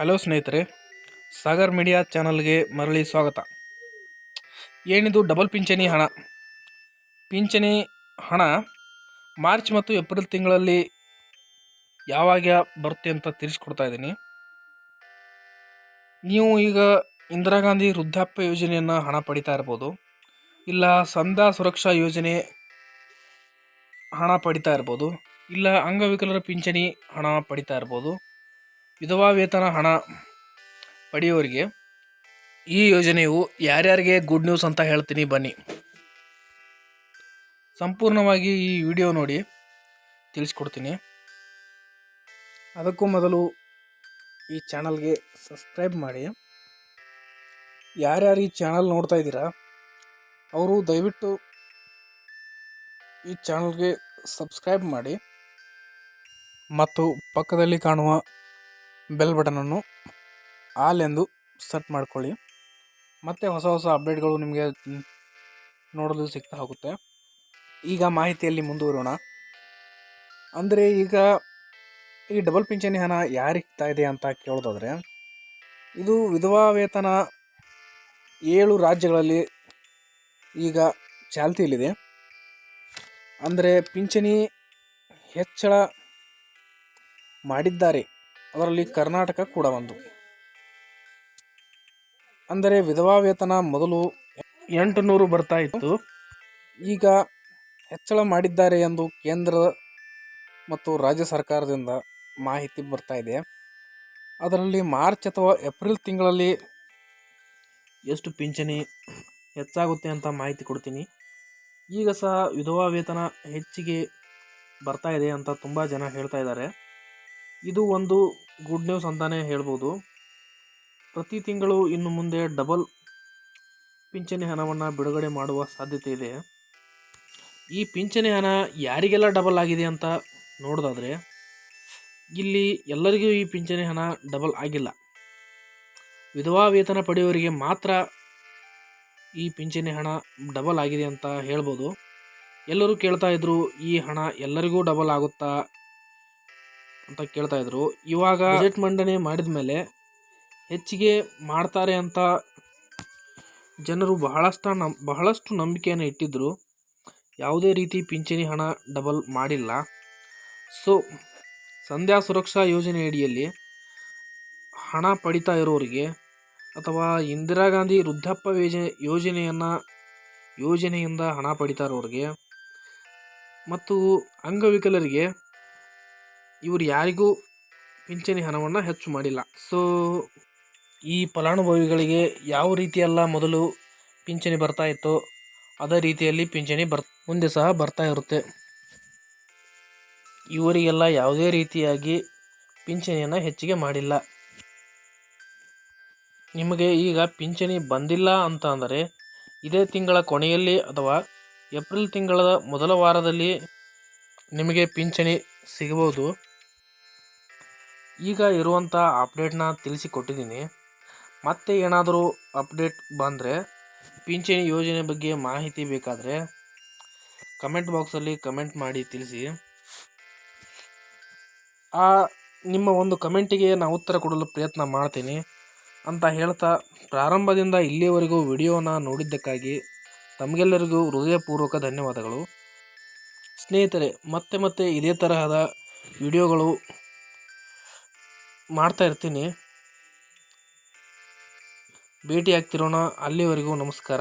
Hello ಸ್ನೇಹಿತರೆ, Sagar media ಚಾನಲ್ಗೆ ಮರಳಿ ಸ್ವಾಗತ. ಏನಿದು ಡಬಲ್ ಪಿಂಚಣಿ ಹಣ? ಪಿಂಚಣಿ ಹಣ ಮಾರ್ಚ್ ಮತ್ತು ಏಪ್ರಿಲ್ ತಿಂಗಳಲ್ಲಿ ಯಾವಾಗ ಬರುತ್ತೆ ಅಂತ ತಿಳಿಸ್ಕೊಡ್ತಾ ಇದ್ದೀನಿ. ನೀವು ಈಗ ಇಂದಿರಾ ಗಾಂಧಿ ವೃದ್ಧಾಪ್ಯ ಯೋಜನೆಯನ್ನು ಹಣ ಪಡಿತಾ ಇರ್ಬೋದು, ಇಲ್ಲ ಸಂಧ್ಯಾ ಸುರಕ್ಷಾ ಯೋಜನೆ ಹಣ ಪಡಿತಾ ಇರ್ಬೋದು, ಇಲ್ಲ ಅಂಗವಿಕಲರ ಪಿಂಚಣಿ ಹಣ ಪಡಿತಾ ಇರ್ಬೋದು ವಿಧವಾ ವೇತನ ಹಣ ಪಡೆಯೋರಿಗೆ ಈ ಯೋಜನೆಯು ಯಾರ್ಯಾರಿಗೆ ಗುಡ್ ನ್ಯೂಸ್ ಅಂತ ಹೇಳ್ತೀನಿ ಬನ್ನಿ. ಸಂಪೂರ್ಣವಾಗಿ ಈ ವಿಡಿಯೋ ನೋಡಿ ತಿಳಿಸ್ಕೊಡ್ತೀನಿ. ಅದಕ್ಕೂ ಮೊದಲು ಈ ಚಾನಲ್ಗೆ ಸಬ್ಸ್ಕ್ರೈಬ್ ಮಾಡಿ. ಯಾರ್ಯಾರು ಈ ಚಾನಲ್ ನೋಡ್ತಾ ಇದ್ದೀರಾ, ಅವರು ದಯವಿಟ್ಟು ಈ ಚಾನಲ್ಗೆ ಸಬ್ಸ್ಕ್ರೈಬ್ ಮಾಡಿ. ಮತ್ತು ಪಕ್ಕದಲ್ಲಿ ಕಾಣುವ ಬೆಲ್ ಬಟನನ್ನು ಆಲ್ ಎಂದು ಸೆಟ್ ಮಾಡ್ಕೊಳ್ಳಿ. ಮತ್ತೆ ಹೊಸ ಹೊಸ ಅಪ್ಡೇಟ್ಗಳು ನಿಮಗೆ ನೋಡಲು ಸಿಗ್ತಾ ಹೋಗುತ್ತೆ. ಈಗ ಮಾಹಿತಿಯಲ್ಲಿ ಮುಂದುವರೋಣ ಅಂದರೆ ಈಗ ಈ ಡಬಲ್ ಪಿಂಚಣಿ ಹಣ ಯಾರಿಗೆ ಸಿಗ್ತಾ ಇದೆ ಅಂತ ಕೇಳೋದಾದರೆ, ಇದು ವಿಧವಾ ವೇತನ ಏಳು ರಾಜ್ಯಗಳಲ್ಲಿ ಈಗ ಚಾಲ್ತಿಯಲ್ಲಿದೆ. ಅಂದರೆ ಪಿಂಚಣಿ ಹೆಚ್ಚಳ ಮಾಡಿದ್ದಾರೆ. ಅದರಲ್ಲಿ ಕರ್ನಾಟಕ ಕೂಡ ಒಂದು. ಅಂದರೆ ವಿಧವಾ ವೇತನ ಮೊದಲು ಎಂಟು ನೂರು ಬರ್ತಾ ಇತ್ತು. ಈಗ ಹೆಚ್ಚಳ ಮಾಡಿದ್ದಾರೆ ಎಂದು ಕೇಂದ್ರ ಮತ್ತು ರಾಜ್ಯ ಸರ್ಕಾರದಿಂದ ಮಾಹಿತಿ ಬರ್ತಾ ಇದೆ. ಅದರಲ್ಲಿ ಮಾರ್ಚ್ ಅಥವಾ ಏಪ್ರಿಲ್ ತಿಂಗಳಲ್ಲಿ ಎಷ್ಟು ಪಿಂಚಣಿ ಹೆಚ್ಚಾಗುತ್ತೆ ಅಂತ ಮಾಹಿತಿ ಕೊಡ್ತೀನಿ. ಈಗ ಸಹ ವಿಧವಾ ವೇತನ ಹೆಚ್ಚಿಗೆ ಬರ್ತಾ ಇದೆ ಅಂತ ತುಂಬ ಜನ ಹೇಳ್ತಾ ಇದ್ದಾರೆ. ಇದು ಒಂದು ಗುಡ್ ನ್ಯೂಸ್ ಅಂತಲೇ ಹೇಳ್ಬೋದು. ಪ್ರತಿ ತಿಂಗಳು ಇನ್ನು ಮುಂದೆ ಡಬಲ್ ಪಿಂಚಣಿ ಹಣವನ್ನು ಬಿಡುಗಡೆ ಮಾಡುವ ಸಾಧ್ಯತೆ ಇದೆ. ಈ ಪಿಂಚಣಿ ಹಣ ಯಾರಿಗೆಲ್ಲ ಡಬಲ್ ಆಗಿದೆ ಅಂತ ನೋಡೋದಾದರೆ, ಇಲ್ಲಿ ಎಲ್ಲರಿಗೂ ಈ ಪಿಂಚಣಿ ಹಣ ಡಬಲ್ ಆಗಿಲ್ಲ. ವಿಧವಾ ವೇತನ ಪಡೆಯೋರಿಗೆ ಮಾತ್ರ ಈ ಪಿಂಚಣಿ ಹಣ ಡಬಲ್ ಆಗಿದೆ ಅಂತ ಹೇಳ್ಬೋದು. ಎಲ್ಲರೂ ಕೇಳ್ತಾ ಇದ್ರು, ಈ ಹಣ ಎಲ್ಲರಿಗೂ ಡಬಲ್ ಆಗುತ್ತಾ ಅಂತ ಕೇಳ್ತಾ ಇದ್ರು. ಇವಾಗ ಬಜೆಟ್ ಮಂಡನೆ ಮಾಡಿದ ಮೇಲೆ ಹೆಚ್ಚಿಗೆ ಮಾಡ್ತಾರೆ ಅಂತ ಜನರು ಬಹಳಷ್ಟು ನಂ ಬಹಳಷ್ಟು ನಂಬಿಕೆಯನ್ನು ಇಟ್ಟಿದ್ದರು ಯಾವುದೇ ರೀತಿ ಪಿಂಚಣಿ ಹಣ ಡಬಲ್ ಮಾಡಿಲ್ಲ. ಸೊ, ಸಂಧ್ಯಾ ಸುರಕ್ಷಾ ಯೋಜನೆ ಅಡಿಯಲ್ಲಿ ಹಣ ಪಡಿತಾ ಇರೋರಿಗೆ ಅಥವಾ ಇಂದಿರಾ ಗಾಂಧಿ ವೃದ್ಧಾಪ್ಯ ಯೋಜನೆ, ಯೋಜನೆಯನ್ನು, ಯೋಜನೆಯಿಂದ ಹಣ ಪಡಿತಾ ಇರೋರಿಗೆ ಮತ್ತು ಅಂಗವಿಕಲರಿಗೆ ಇವರು ಯಾರಿಗೂ ಪಿಂಚಣಿ ಹಣವನ್ನು ಹೆಚ್ಚು ಮಾಡಿಲ್ಲ. ಸೊ ಈ ಫಲಾನುಭವಿಗಳಿಗೆ ಯಾವ ರೀತಿಯೆಲ್ಲ ಮೊದಲು ಪಿಂಚಣಿ ಬರ್ತಾ ಇತ್ತೋ ಅದೇ ರೀತಿಯಲ್ಲಿ ಪಿಂಚಣಿ ಬರ್, ಮುಂದೆ ಸಹ ಬರ್ತಾ ಇರುತ್ತೆ. ಇವರಿಗೆಲ್ಲ ಯಾವುದೇ ರೀತಿಯಾಗಿ ಪಿಂಚಣಿಯನ್ನು ಹೆಚ್ಚಿಗೆ ಮಾಡಿಲ್ಲ. ನಿಮಗೆ ಈಗ ಪಿಂಚಣಿ ಬಂದಿಲ್ಲ ಅಂತ ಅಂದರೆ ಇದೇ ತಿಂಗಳ ಕೊನೆಯಲ್ಲಿ ಅಥವಾ ಏಪ್ರಿಲ್ ತಿಂಗಳ ಮೊದಲ ವಾರದಲ್ಲಿ ನಿಮಗೆ ಪಿಂಚಣಿ ಸಿಗಬಹುದು. ಈಗ ಇರುವಂಥ ಅಪ್ಡೇಟ್ನ ತಿಳಿಸಿಕೊಟ್ಟಿದ್ದೀನಿ ಮತ್ತೆ ಏನಾದರೂ ಅಪ್ಡೇಟ್ ಬಂದರೆ ಪಿಂಚಣಿ ಯೋಜನೆ ಬಗ್ಗೆ ಮಾಹಿತಿ ಬೇಕಾದರೆ ಕಮೆಂಟ್ ಬಾಕ್ಸಲ್ಲಿ ಕಮೆಂಟ್ ಮಾಡಿ ತಿಳಿಸಿ. ಆ, ನಿಮ್ಮ ಒಂದು ಕಮೆಂಟಿಗೆ ನಾನು ಉತ್ತರ ಕೊಡಲು ಪ್ರಯತ್ನ ಮಾಡ್ತೀನಿ ಅಂತ ಹೇಳ್ತಾ ಪ್ರಾರಂಭದಿಂದ ಇಲ್ಲಿಯವರೆಗೂ ವಿಡಿಯೋನ ನೋಡಿದ್ದಕ್ಕಾಗಿ ತಮಗೆಲ್ಲರಿಗೂ ಹೃದಯಪೂರ್ವಕ ಧನ್ಯವಾದಗಳು. ಸ್ನೇಹಿತರೆ, ಮತ್ತೆ ಮತ್ತೆ ಇದೇ ತರಹದ ವಿಡಿಯೋಗಳು ಮಾಡ್ತಾ ಇರ್ತೀನಿ. ಭೇಟಿ ಆಗ್ತಿರೋಣ ಅಲ್ಲಿವರೆಗೂ ನಮಸ್ಕಾರ.